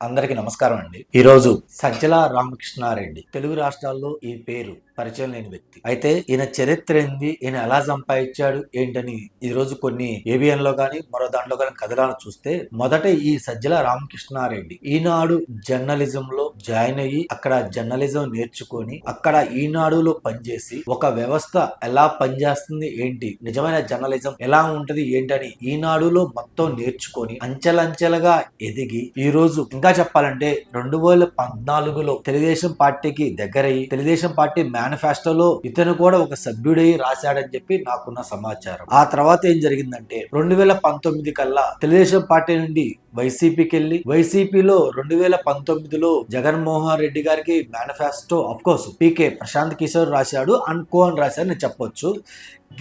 అందరికి నమస్కారం అండి. ఈరోజు సజ్జల రామకృష్ణారెడ్డి. తెలుగు రాష్ట్రాల్లో ఈ పేరు పరిచయం లేని వ్యక్తి. అయితే ఈయన చరిత్ర ఏంది? ఈయన ఎలా సంపాదించాడు? ఏంటని ఈ రోజు కొన్ని ఏబిఎన్లో గాని మరో దాంట్లో గాని కథనాలు చూస్తే మొదట ఈ సజ్జల రామకృష్ణారెడ్డి ఈనాడు జర్నలిజం లో జాయిన్ అయ్యి అక్కడ జర్నలిజం నేర్చుకొని అక్కడ ఈనాడులో పనిచేసి ఒక వ్యవస్థ ఎలా పనిచేస్తుంది ఏంటి? నిజమైన జర్నలిజం ఎలా ఉంటది ఏంటని ఈనాడులో మొత్తం నేర్చుకొని అంచెలంచెలుగా ఎదిగి ఈ రోజు ఇంకా చెప్పాలంటే రెండు వేల పద్నాలుగులో తెలుగుదేశం పార్టీకి దగ్గరయ్యి తెలుగుదేశం పార్టీ మేనిఫెస్టోలో ఇతను కూడా ఒక సభ్యుడై రాశాడని చెప్పి నాకున్న సమాచారం. ఆ తర్వాత ఏం జరిగిందంటే రెండు వేల పంతొమ్మిది కల్లా తెలుగుదేశం పార్టీ నుండి వైసీపీకి వెళ్ళి వైసీపీలో రెండు వేల పంతొమ్మిదిలో జగన్మోహన్ రెడ్డి గారికి manifesto of course PK Prashant Kishor రాశాడు అండ్ అని రాశాడు నేను చెప్పొచ్చు.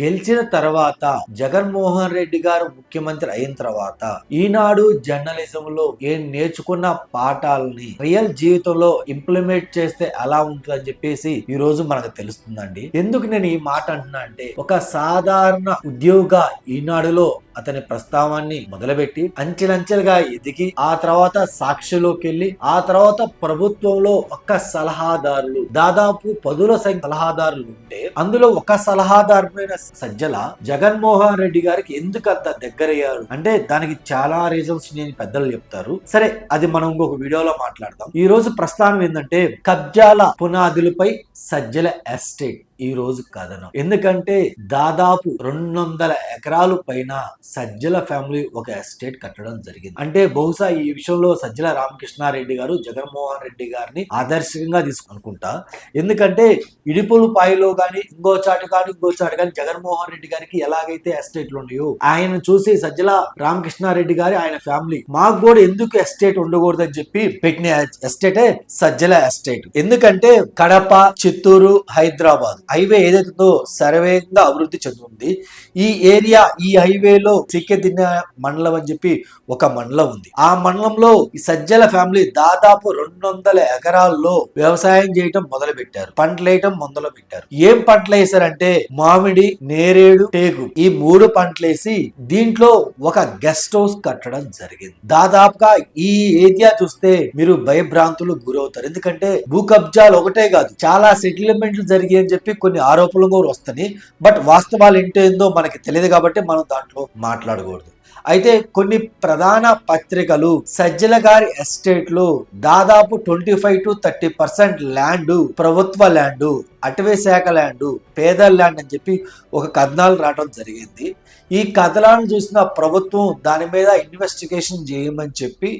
గెలిచిన తర్వాత జగన్మోహన్ రెడ్డి గారు ముఖ్యమంత్రి అయిన తర్వాత ఈనాడు జర్నలిజం లో ఏం నేర్చుకున్న పాఠాలని రియల్ జీవితంలో ఇంప్లిమెంట్ చేస్తే ఎలా ఉంటుందని చెప్పేసి ఈ రోజు మనకు తెలుస్తుందండి. ఎందుకు నేను ఈ మాట అంటున్నా అంటే ఒక సాధారణ ఉద్యోగ ఈనాడులో అతని ప్రస్తావాన్ని మొదలుపెట్టి అంచెలంచెలుగా ఎదిగి ఆ తర్వాత సాక్షిలోకి వెళ్ళి ఆ తర్వాత ప్రభుత్వంలో ఒక్క సలహాదారులు దాదాపు పదుల సంఖ్య సలహాదారులు ఉంటే అందులో ఒక సలహాదారుడైన సజ్జల జగన్మోహన్ రెడ్డి గారికి ఎందుకు అంత దగ్గరయ్యారు? అంటే దానికి చాలా రీజన్స్ నేను పెద్దలు చెప్తారు. సరే అది మనం ఇంకొక వీడియోలో మాట్లాడదాం. ఈ రోజు ప్రస్థానం ఏంటంటే కబ్జాల పునాదులపై సజ్జల ఎస్టేట్ ఈ రోజు కథనం. ఎందుకంటే దాదాపు రెండు వందల ఎకరాలు పైన సజ్జల ఫ్యామిలీ ఒక ఎస్టేట్ కట్టడం జరిగింది. అంటే బహుశా ఈ విషయంలో సజ్జల రామకృష్ణారెడ్డి గారు జగన్మోహన్ రెడ్డి గారిని ఆదర్శకంగా తీసుకుంటా ఎందుకంటే ఇడిపులు పాయిలో గాని ఇంకో చాటు కానీ ఇంకో చాటు కానీ జగన్మోహన్ రెడ్డి గారికి ఎలాగైతే ఎస్టేట్లు ఉన్నాయో ఆయన చూసి సజ్జల రామకృష్ణారెడ్డి గారి ఆయన ఫ్యామిలీ మాకు కూడా ఎందుకు ఎస్టేట్ ఉండకూడదని చెప్పి పెట్టిన ఎస్టేటే సజ్జల ఎస్టేట్. ఎందుకంటే కడప చిత్తూరు హైదరాబాద్. హైవే ఏదైతుందో సర్వేగా అభివృద్ధి చెందుతుంది. ఈ ఏరియా ఈ హైవేలో సిక్కెదిన్న మండలం అని చెప్పి ఒక మండలం ఉంది. ఆ మండలంలో ఈ సజ్జల ఫ్యామిలీ దాదాపు రెండు వందల ఎకరాల్లో వ్యవసాయం చేయటం మొదలు పెట్టారు పంటలు వేయటం మొదలు పెట్టారు ఏం పంటలు వేసారంటే మామిడి నేరేడు టేకు ఈ మూడు పంటలు వేసి దీంట్లో ఒక గెస్ట్ హౌస్ కట్టడం జరిగింది. దాదాపుగా ఈ ఏరియా చూస్తే మీరు భయభ్రాంతులు గురవుతారు. ఎందుకంటే భూ కబ్జాలు ఒకటే కాదు చాలా సెటిల్మెంట్లు జరిగాయని అని చెప్పి కొన్ని ఆరోపణలు కూడా వస్తాయి. బట్ వాస్తవాలు ఏంటో మనకి తెలియదు కాబట్టి మనం దాంట్లో మాట్లాడకూడదు. అయితే కొన్ని ప్రధాన పత్రికలు సజ్జల గారి ఎస్టేట్లో దాదాపు twenty five to thirty percent land ప్రభుత్వ ల్యాండ్ అటవీ శాఖ ల్యాండ్ పేదల ల్యాండ్ అని చెప్పి ఒక కథనాలు రావడం జరిగింది. ఈ కథనాలను చూసిన ప్రభుత్వం దాని మీద ఇన్వెస్టిగేషన్ చేయమని చెప్పి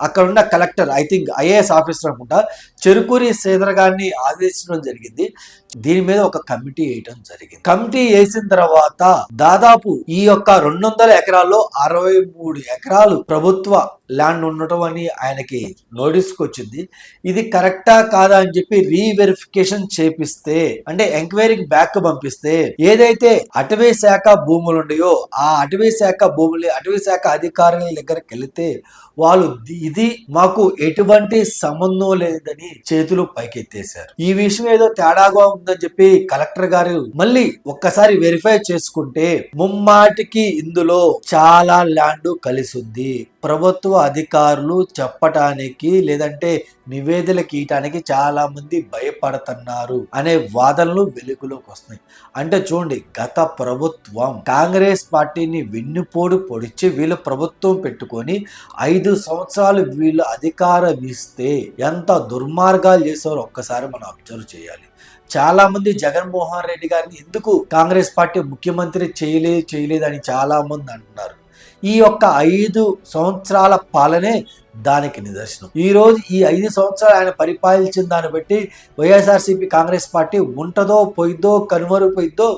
అక్కడ ఉన్న collector I think IAS officer అనుకుంటా చెరుకూరి శ్రీధర్ గారిని ఆదేశించడం జరిగింది. దీని మీద ఒక కమిటీ వేయటం జరిగింది. కమిటీ వేసిన తర్వాత దాదాపు ఈ యొక్క రెండు వందల ఎకరాల్లో అరవై మూడు ఎకరాలు ప్రభుత్వ ల్యాండ్ ఉండటం అని ఆయనకి నోటీస్కి వచ్చింది. ఇది కరెక్టా కాదా అని చెప్పి రీవెరిఫికేషన్ చేపిస్తే అంటే ఎంక్వైరీకి బ్యాక్ పంపిస్తే ఏదైతే అటవీ శాఖ భూములు ఉన్నాయో ఆ అటవీ శాఖ భూములు అటవీ శాఖ అధికారుల దగ్గరికి వెళితే వాళ్ళు ఇది మాకు ఎటువంటి సంబంధం లేదని చేతులు పైకెత్తేశారు. ఈ విషయం ఏదో తేడాగా ఉందని చెప్పి కలెక్టర్ గారు మళ్ళీ ఒక్కసారి వెరిఫై చేసుకుంటే ముమ్మాటికి ఇందులో చాలా ల్యాండ్ కలిసి ఉంది ప్రభుత్వ అధికారులు చెప్పటానికి లేదంటే నివేదనలు ఇయటానికి చాలా మంది భయపడుతున్నారు అనే వాదనలు వెలుగులోకి వస్తున్నాయి. అంటే చూడండి గత ప్రభుత్వం కాంగ్రెస్ పార్టీని వెన్నుపోడు పొడిచి వీళ్ళు ప్రభుత్వం పెట్టుకొని ఐదు సంవత్సరాలు వీళ్ళు అధికారం ఇస్తే ఎంత దుర్మార్గాలు చేసారో ఒక్కసారి మనం అబ్జర్వ్ చేయాలి. చాలా మంది జగన్మోహన్ రెడ్డి గారిని ఎందుకు కాంగ్రెస్ పార్టీ ముఖ్యమంత్రి చేయలేదు చేయలేదు అని చాలా మంది అంటున్నారు. ఈ యొక్క ఐదు సంవత్సరాల పాలనే దానికి నిదర్శనం. ఈ రోజు ఈ ఐదు సంవత్సరాలు ఆయన పరిపాలించిన దాన్ని బట్టి వైఎస్ఆర్సీపీ కాంగ్రెస్ పార్టీ ఉంటదో పోయిద్దో కనుమరుపోయిద్దో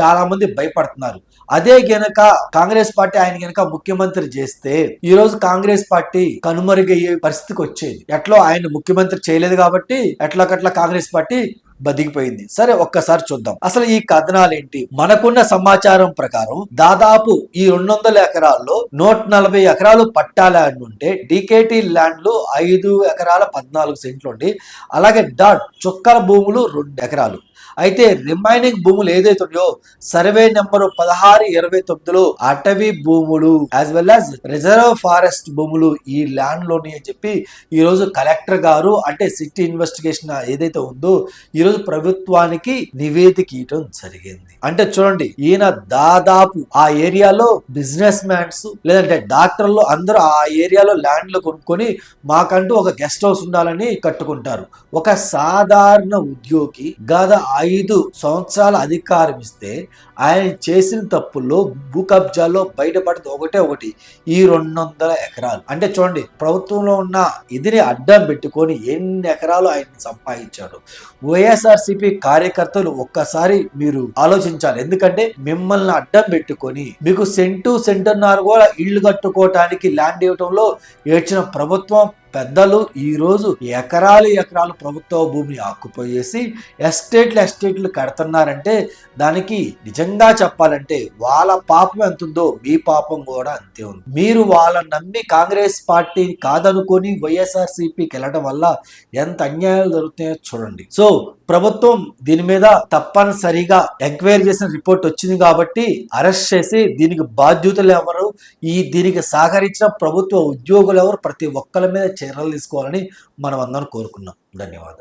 చాలామంది భయపడుతున్నారు. అదే గనక కాంగ్రెస్ పార్టీ ఆయన గనక ముఖ్యమంత్రి చేస్తే ఈ రోజు కాంగ్రెస్ పార్టీ కనుమరుగయ్యే పరిస్థితికి వచ్చేది. ఎట్లో ఆయన ముఖ్యమంత్రి చేయలేదు కాబట్టి ఎట్లకట్లా కాంగ్రెస్ పార్టీ బతికిపోయింది. సరే ఒక్కసారి చూద్దాం. అసలు ఈ కథనాలు ఏంటి మనకున్న సమాచారం ప్రకారం దాదాపు ఈ రెండు వందల ఎకరాల్లో నూట నలభై ఎకరాలు పట్టా ల్యాండ్ ఉంటే డికేటి ల్యాండ్లు ఐదు ఎకరాల పద్నాలుగు సెంట్లు ఉండి అలాగే డాట్ చుక్కల భూములు రెండు ఎకరాలు. అయితే రిమైనింగ్ భూములు ఏదైతే ఉన్నాయో సర్వే నెంబర్ పదహారు ఇరవై తొమ్మిదిలో అటవీ భూములు as well as reserve forest భూములు ఈ ల్యాండ్లోని అని చెప్పి ఈ రోజు కలెక్టర్ గారు అంటే సిటీ ఇన్వెస్టిగేషన్ ఏదైతే ఉందో ఈ రోజు ప్రభుత్వానికి నివేదిక ఇవ్వడం జరిగింది. అంటే చూడండి ఈయన దాదాపు ఆ ఏరియాలో బిజినెస్ మ్యాన్స్ లేదంటే డాక్టర్లు అందరూ ఆ ఏరియాలో ల్యాండ్లు కొనుక్కొని మాకంటూ ఒక గెస్ట్ హౌస్ ఉండాలని కట్టుకుంటారు. ఒక సాధారణ ఉద్యోగి గదా ఐదు సంవత్సరాల అధికారం ఇస్తే ఆయన చేసిన తప్పుల్లో భూ కబ్జాలో బయటపడదు ఒకటే ఒకటి ఈ రెండు వందల ఎకరాలు. అంటే చూడండి ప్రభుత్వంలో ఉన్న ఇదిని అడ్డం పెట్టుకొని ఎన్ని ఎకరాలు ఆయన సంపాదించాడు? వైఎస్ఆర్సిపి కార్యకర్తలు ఒక్కసారి మీరు ఆలోచించాలి. ఎందుకంటే మిమ్మల్ని అడ్డం పెట్టుకొని మీకు సెంటు సెంటున్నారు కూడా ఇల్లు కట్టుకోవటానికి ల్యాండ్ ఇవ్వటంలో ఏడ్చిన ప్రభుత్వం పెద్దలు ఈరోజు ఎకరాలు ఎకరాలు ప్రభుత్వ భూమిని ఆక్కుపోయేసి ఎస్టేట్లు ఎస్టేట్లు కడుతున్నారంటే దానికి నిజంగా చెప్పాలంటే వాళ్ళ పాపం ఎంత ఉందో మీ పాపం కూడా అంతే ఉంది. మీరు వాళ్ళ నమ్మి కాంగ్రెస్ పార్టీ కాదనుకొని వైఎస్ఆర్ సిపికి వెళ్ళడం వల్ల ఎంత అన్యాయాలు జరుగుతాయో చూడండి. సో ప్రభుత్వం దీని మీద తప్పనిసరిగా ఎంక్వైరీ చేసిన రిపోర్ట్ వచ్చింది కాబట్టి అరెస్ట్ చేసి దీనికి బాధ్యతలు ఎవరు ఈ దీనికి సహకరించిన ప్రభుత్వ ఉద్యోగులు ఎవరు ప్రతి ఒక్కరి మీద చర్యలు తీసుకోవాలని మనం అందరం కోరుకున్నాం. ధన్యవాదాలు.